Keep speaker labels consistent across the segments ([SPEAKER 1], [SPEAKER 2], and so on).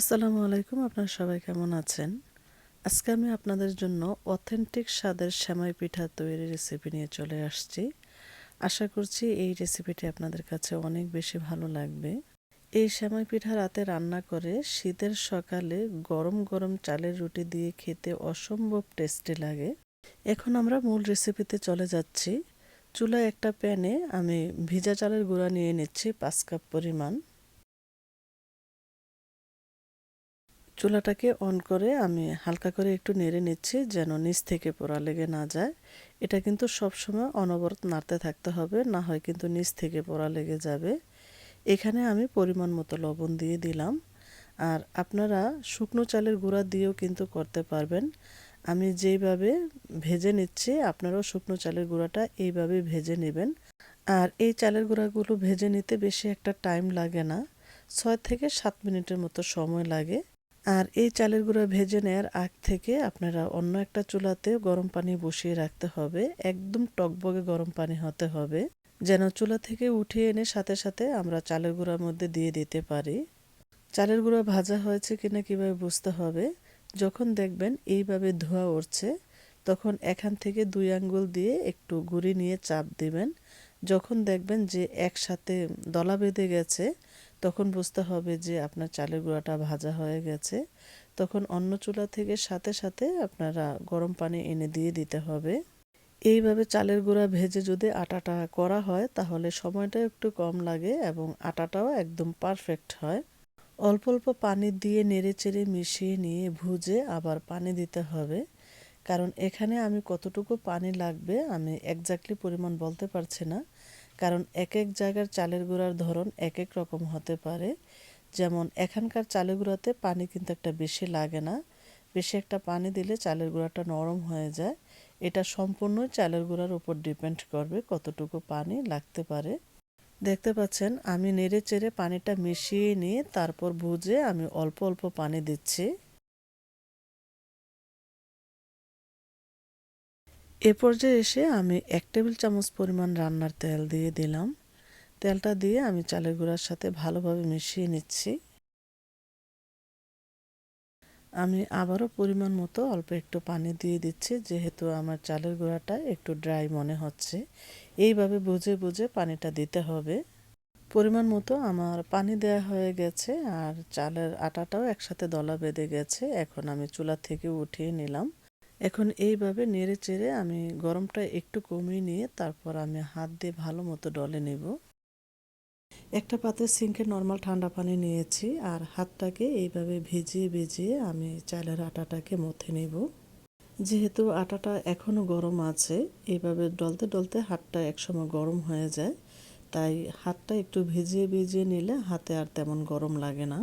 [SPEAKER 1] আসসালামু আলাইকুম, আপনারা সবাই কেমন আছেন? আজকে আমি আপনাদের জন্য অথেন্টিক স্বাদের সেমাই পিঠা তৈরির রেসিপি নিয়ে চলে আসছি। আশা করছি এই রেসিপিটি আপনাদের কাছে অনেক বেশি ভালো লাগবে। এই সেমাই পিঠা রাতে রান্না করে শীতের সকালে গরম গরম চালের রুটি দিয়ে খেতে অসম্ভব টেস্টি লাগে। এখন আমরা মূল রেসিপিতে চলে যাচ্ছি। চুলায় একটা প্যানে আমি ভিজা চালের গুঁড়া নিয়ে নিচ্ছি পাঁচ কাপ পরিমাণ। চুলাটাকে অন করে আমি হালকা করে একটু নেড়ে নিচ্ছি যেন নিচ থেকে পোড়া লেগে না যায়। এটা কিন্তু সবসময় অনবরত নাড়তে থাকতে হবে, না হয় কিন্তু নিচ থেকে পোড়া লেগে যাবে। এখানে আমি পরিমাণ মতো লবণ দিয়ে দিলাম। আর আপনারা শুকনো চালের গুঁড়া দিয়েও কিন্তু করতে পারবেন। আমি যেইভাবে ভেজে নিচ্ছি, আপনারাও শুকনো চালের গুঁড়াটা এইভাবে ভেজে নেবেন। আর এই চালের গুঁড়াগুলো ভেজে নিতে বেশি একটা টাইম লাগে না, ছয় থেকে সাত মিনিটের মতো সময় লাগে। আর এই চালের গুঁড়া ভেজে নেওয়ার আগ থেকে আপনারা অন্য একটা চুলাতে গরম পানি বসিয়ে রাখতে হবে। একদম টকবগে গরম পানি হতে হবে, যেন চুলা থেকে উঠিয়ে এনে সাথে সাথে আমরা চালের গুঁড়ার মধ্যে দিয়ে দিতে পারি। চালের গুঁড়া ভাজা হয়েছে কিনা কীভাবে বুঝতে হবে? যখন দেখবেন এইভাবে ধোয়া উঠছে, তখন এখান থেকে দুই আঙ্গুল দিয়ে একটু গুঁড়ি নিয়ে চাপ দিবেন। যখন দেখবেন যে একসাথে দলা বেঁধে গেছে তখন বুঝতে হবে যে আপনার চালের গুঁড়াটা ভাজা হয়ে গেছে। তখন অন্য চুলা থেকে সাথে সাথে আপনারা গরম পানি এনে দিয়ে দিতে হবে। এইভাবে চালের গুঁড়া ভেজে যদি আটাটা করা হয়, তাহলে সময়টা একটু কম লাগে এবং আটাটাও একদম পারফেক্ট হয়। অল্প অল্প পানি দিয়ে নেড়ে চেড়ে মিশিয়ে নিয়ে ভুজে আবার পানি দিতে হবে। কারণ এখানে আমি কতটুকু পানি লাগবে আমি একজাক্টলি পরিমাণ বলতে পারছি না। কারণ এক এক জায়গার চালের গুঁড়ার ধরন এক এক রকম হতে পারে। যেমন, এখানকার চালের গুঁড়াতে পানি কিন্তু একটা বেশি লাগে না। বেশি একটা পানি দিলে চালের গুঁড়াটা নরম হয়ে যায়। এটা সম্পূর্ণই চালের গুঁড়ার উপর ডিপেন্ড করবে কতটুকু পানি লাগতে পারে। দেখতে পাচ্ছেন, আমি নেড়ে চেড়ে পানিটা মিশিয়ে নিয়ে তারপর ভুজে আমি অল্প অল্প পানি দিচ্ছি। এ পর্যায়ে এসে আমি এক টেবিল চামচ পরিমাণ রান্নার তেল দিয়ে দিলাম। তেলটা দিয়ে আমি চালের গুঁড়ার সাথে ভালোভাবে মিশিয়ে নিচ্ছি। আমি আবারও পরিমাণ মতো অল্প একটু পানি দিয়ে দিচ্ছি, যেহেতু আমার চালের গুঁড়াটা একটু ড্রাই মনে হচ্ছে। এইভাবে বুঝে বুঝে পানিটা দিতে হবে। পরিমাণ মতো আমার পানি দেয়া হয়ে গেছে, আর চালের আটাটাও একসাথে দলা বেঁধে গেছে। এখন আমি চুলা থেকে উঠিয়ে নিলাম। এখন এইভাবে নেড়ে চেড়ে আমি গরমটা একটু কমিয়ে নিয়ে তারপর আমি হাত দিয়ে ভালো মতো ডলে নেব। একটা পাত্রে সিঙ্কে নর্মাল ঠান্ডা পানি নিয়েছি আর হাতটাকে এইভাবে ভিজিয়ে ভিজিয়ে আমি চালের আটাটাকে মথে নেব। যেহেতু আটাটা এখনও গরম আছে, এইভাবে ডলতে ডলতে হাতটা একসময় গরম হয়ে যায়, তাই হাতটা একটু ভিজিয়ে ভিজিয়ে নিলে হাতে আর তেমন গরম লাগে না।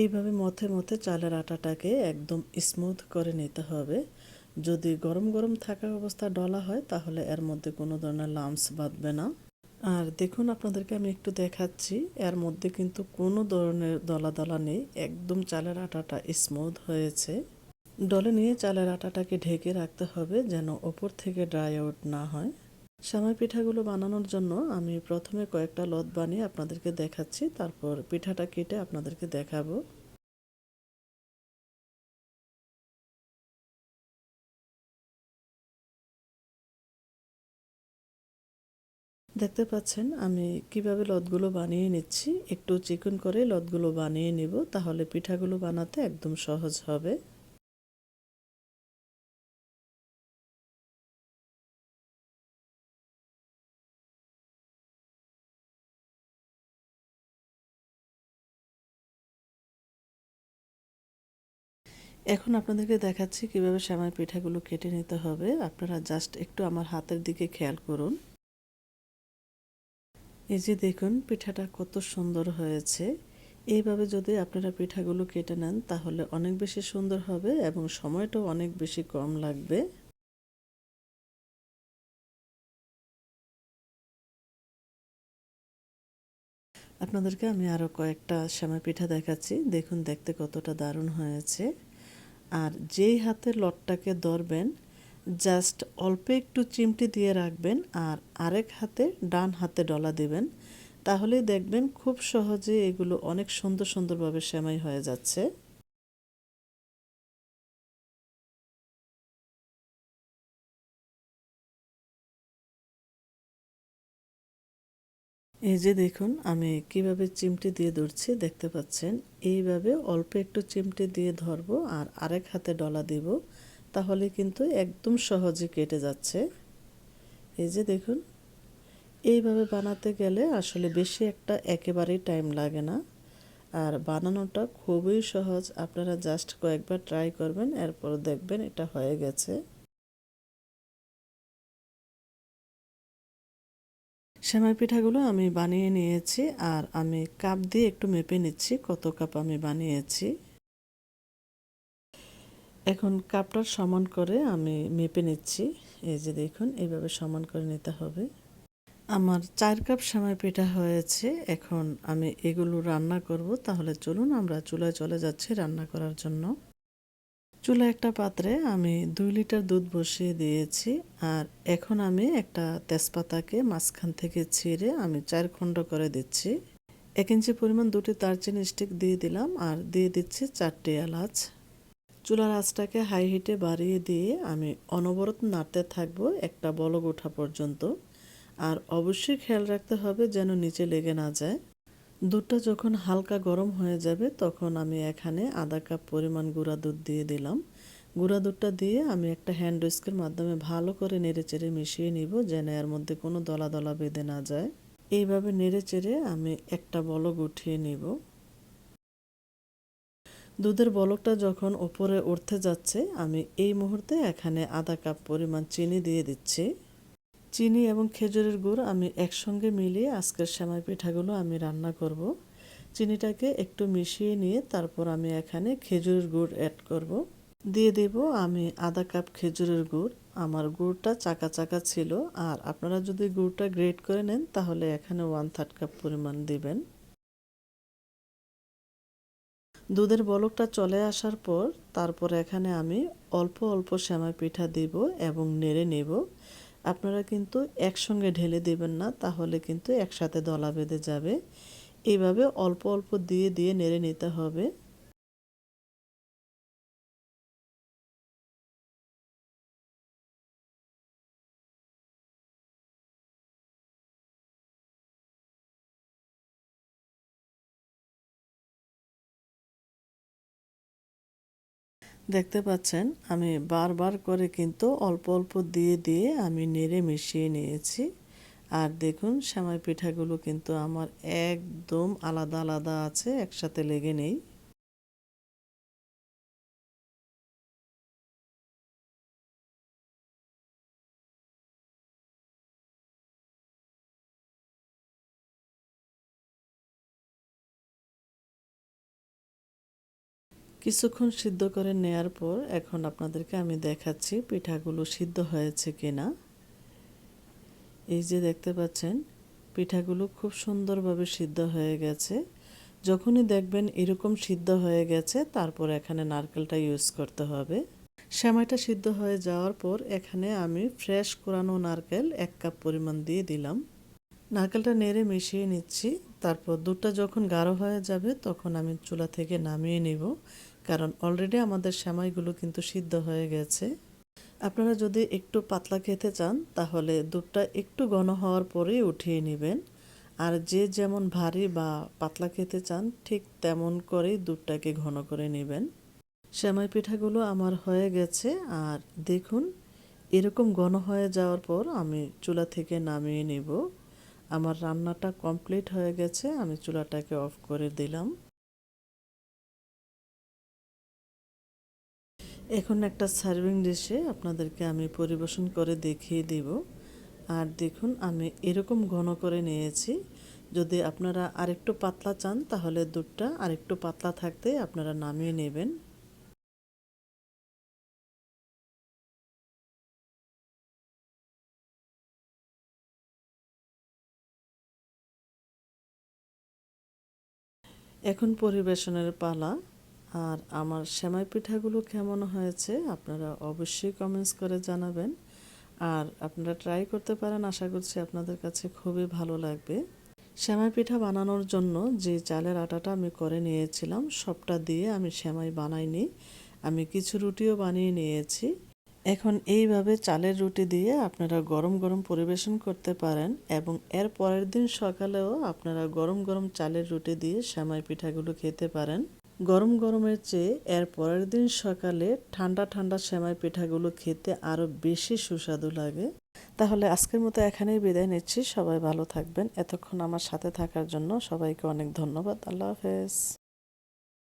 [SPEAKER 1] এইভাবে মথে মথে চালের আটাটাকে একদম স্মুথ করে নিতে হবে। যদি গরম গরম থাকা অবস্থা ডলা হয়, তাহলে এর মধ্যে কোনো ধরনের লামস বাঁধবে না। আর দেখুন আপনাদেরকে আমি একটু দেখাচ্ছি, এর মধ্যে কিন্তু কোনো ধরনের দলা দলা নেই, একদম চালের আটাটা স্মুথ হয়েছে। ডলে নিয়ে চালের আটাটাকে ঢেকে রাখতে হবে যেন ওপর থেকে ড্রাই আউট না হয়। সামাই পিঠাগুলো বানানোর জন্য আমি প্রথমে কয়েকটা লত বানিয়ে আপনাদেরকে দেখাচ্ছি, তারপর পিঠাটা কেটে আপনাদেরকে দেখাবো। দেখতে পাচ্ছেন, আমি কীভাবে লতগুলো বানিয়ে নিচ্ছি, একটু চিকন করে লতগুলো বানিয়ে নিব, তাহলে পিঠাগুলো বানাতে একদম সহজ হবে। এখন আপনাদেরকে দেখাচ্ছি কীভাবে শ্যামাই পিঠাগুলো কেটে নিতে হবে। আপনারা জাস্ট একটু আমার হাতের দিকে খেয়াল করুন। এই যে দেখুন, পিঠাটা কত সুন্দর হয়েছে। এইভাবে যদি আপনারা পিঠাগুলো কেটে নেন, তাহলে অনেক বেশি সুন্দর হবে এবং সময়টাও অনেক বেশি কম লাগবে। আপনাদেরকে আমি আরও কয়েকটা শ্যামা পিঠা দেখাচ্ছি। দেখুন, দেখতে কতটা দারুণ হয়েছে। আর যেই হাতে লটটাকে ধরবেন জাস্ট অল্প একটু চিমটি দিয়ে রাখবেন আর আরেক হাতে ডান হাতে ডলা দেবেন, তাহলেই দেখবেন খুব সহজে এগুলো অনেক সুন্দর সুন্দরভাবে সেমাই হয়ে যাচ্ছে। এই যে দেখুন, আমি কীভাবে চিমটি দিয়ে ধরছি দেখতে পাচ্ছেন। এইভাবে অল্প একটু চিমটি দিয়ে ধরবো আর আরেক হাতে ডলা দিব, তাহলে কিন্তু একদম সহজে কেটে যাচ্ছে। এই যে দেখুন, এইভাবে বানাতে গেলে আসলে বেশি একটা একেবারেই টাইম লাগে না। আর বানানোটা খুবই সহজ, আপনারা জাস্ট কয়েকবার ট্রাই করবেন, এরপর দেখবেন এটা হয়ে গেছে। সেমাই পিঠাগুলো আমি বানিয়ে নিয়েছি আর আমি কাপ দিয়ে একটু মেপে নিচ্ছি, কত কাপ আমি বানিয়েছি। এখন কাপটার সমান করে আমি মেপে নিচ্ছি। এই যে দেখুন, এইভাবে সমান করে নিতে হবে। আমার চার কাপ সেমাই পিঠা হয়েছে, এখন আমি এগুলো রান্না করব। তাহলে চলুন, আমরা চুলায় চলে যাচ্ছি রান্না করার জন্য। চুলা একটা পাত্রে আমি দুই লিটার দুধ বসিয়ে দিয়েছি আর এখন আমি একটা তেজপাতাকে মাঝখান থেকে ছিঁড়ে আমি চার খণ্ড করে দিচ্ছি। এক ইঞ্চি পরিমাণ দুটি দারচিনি স্টিক দিয়ে দিলাম আর দিয়ে দিচ্ছি চারটি এলাচ। চুলার আঁচটাকে হাই হিটে বাড়িয়ে দিয়ে আমি অনবরত নাড়তে থাকব একটা বলক ওঠা পর্যন্ত। আর অবশ্যই খেয়াল রাখতে হবে যেন নিচে লেগে না যায়। দুধটা যখন হালকা গরম হয়ে যাবে, তখন আমি এখানে আধা কাপ পরিমাণ গুঁড়া দুধ দিয়ে দিলাম। গুঁড়া দুধটা দিয়ে আমি একটা হ্যান্ড উইস্কের মাধ্যমে ভালো করে নেড়ে চেড়ে মিশিয়ে নিব, যেন এর মধ্যে কোনো দলা দলা বেঁধে না যায়। এইভাবে নেড়ে চেড়ে আমি একটা বলক উঠিয়ে নিব। দুধের বলকটা যখন ওপরে উঠতে যাচ্ছে, আমি এই মুহূর্তে এখানে আধা কাপ পরিমাণ চিনি দিয়ে দিচ্ছি। চিনি এবং খেজুরের গুড় আমি একসঙ্গে মিলিয়ে আজকের সেমাই পিঠাগুলো আমি রান্না করব। চিনিটাকে একটু মিশিয়ে নিয়ে তারপর আমি এখানে খেজুরের গুড় অ্যাড করব। দিয়ে দেব আমি আধা কাপ খেজুরের গুড় আমার গুড়টা চাকা চাকা ছিল আর আপনারা যদি গুড়টা গ্রেট করে নেন, তাহলে এখানে ওয়ান থার্ড কাপ পরিমাণ দিবেন দুধের বলকটা চলে আসার পর তারপর এখানে আমি অল্প অল্প সেমাই পিঠা দিব এবং নেড়ে নেব আপনারা কিন্তু একসঙ্গে ঢেলে দেবেন না, তাহলে কিন্তু একসাথে দলা বেঁধে যাবে। এইভাবে অল্প অল্প দিয়ে দিয়ে নেড়ে নিতে হবে। দেখতে পাচ্ছেন, আমি বারবার করে কিন্তু অল্প অল্প দিয়ে দিয়ে আমি নেড়ে মিশিয়ে নিয়েছি। আর দেখুন, সেমাই পিঠাগুলো কিন্তু আমার একদম আলাদা আলাদা আছে, একসাথে লেগে নেই। কিছুক্ষণ সিদ্ধ করে নেয়ার পর এখন আপনাদেরকে আমি দেখাচ্ছি পিঠাগুলো সিদ্ধ হয়েছে কিনা। এই যে দেখতে পাচ্ছেন, পিঠাগুলো খুব সুন্দরভাবে সিদ্ধ হয়ে গেছে। যখনই দেখবেন এরকম সিদ্ধ হয়ে গেছে, তারপর এখানে নারকেলটা ইউজ করতে হবে। সেমাইটা সিদ্ধ হয়ে যাওয়ার পর এখানে আমি ফ্রেশ কোরানো নারকেল এক কাপ পরিমাণ দিয়ে দিলাম। নারকেলটা নেড়ে মিশিয়ে নিচ্ছি। তারপর দুধটা যখন গাঢ় হয়ে যাবে, তখন আমি চুলা থেকে নামিয়ে নিব। কারণ অলরেডি আমাদের সেমাইগুলো কিন্তু সিদ্ধ হয়ে গেছে। আপনারা যদি একটু পাতলা খেতে চান, তাহলে দুধটা একটু ঘন হওয়ার পরেই উঠিয়ে নেবেন। আর যে যেমন ভারী বা পাতলা খেতে চান, ঠিক তেমন করেই দুধটাকে ঘন করে নেবেন। সেমাই পিঠাগুলো আমার হয়ে গেছে, আর দেখুন, এরকম ঘন হয়ে যাওয়ার পর আমি চুলা থেকে নামিয়ে নেব। আমার রান্নাটা কমপ্লিট হয়ে গেছে, আমি চুলাটাকে অফ করে দিলাম। এখন একটা সার্ভিং ডিশে আপনাদেরকে আমি পরিবেশন করে দেখিয়ে দিব। আর দেখুন, আমি এরকম ঘন করে নিয়েছি। যদি আপনারা আরেকটু পাতলা চান, তাহলে দুধটা আরেকটু পাতলা থাকতে আপনারা নামিয়ে নেবেন। এখন পরিবেশনের পালা। আর আমার সেমাই পিঠাগুলো কেমন হয়েছে আপনারা অবশ্যই কমেন্টস করে জানাবেন। আর আপনারা ট্রাই করতে পারেন, আশা করছি আপনাদের কাছে খুবই ভালো লাগবে। সেমাই পিঠা বানানোর জন্য যে চালের আটাটা আমি করে নিয়েছিলাম, সবটা দিয়ে আমি সেমাই বানাইনি। আমি কিছু রুটিও বানিয়ে নিয়েছি। এখন এইভাবে চালের রুটি দিয়ে আপনারা গরম গরম পরিবেশন করতে পারেন এবং এর পরের দিন সকালেও আপনারা গরম গরম চালের রুটি দিয়ে সেমাই পিঠাগুলো খেতে পারেন। গরম গরমের চেয়ে এর পরের দিন সকালে ঠান্ডা ঠান্ডা সেমাই পিঠাগুলো খেতে আরও বেশি সুস্বাদু লাগে। তাহলে আজকের মতো এখানেই বিদায় নিচ্ছি। সবাই ভালো থাকবেন। এতক্ষণ আমার সাথে থাকার জন্য সবাইকে অনেক ধন্যবাদ। আল্লাহ হাফেজ।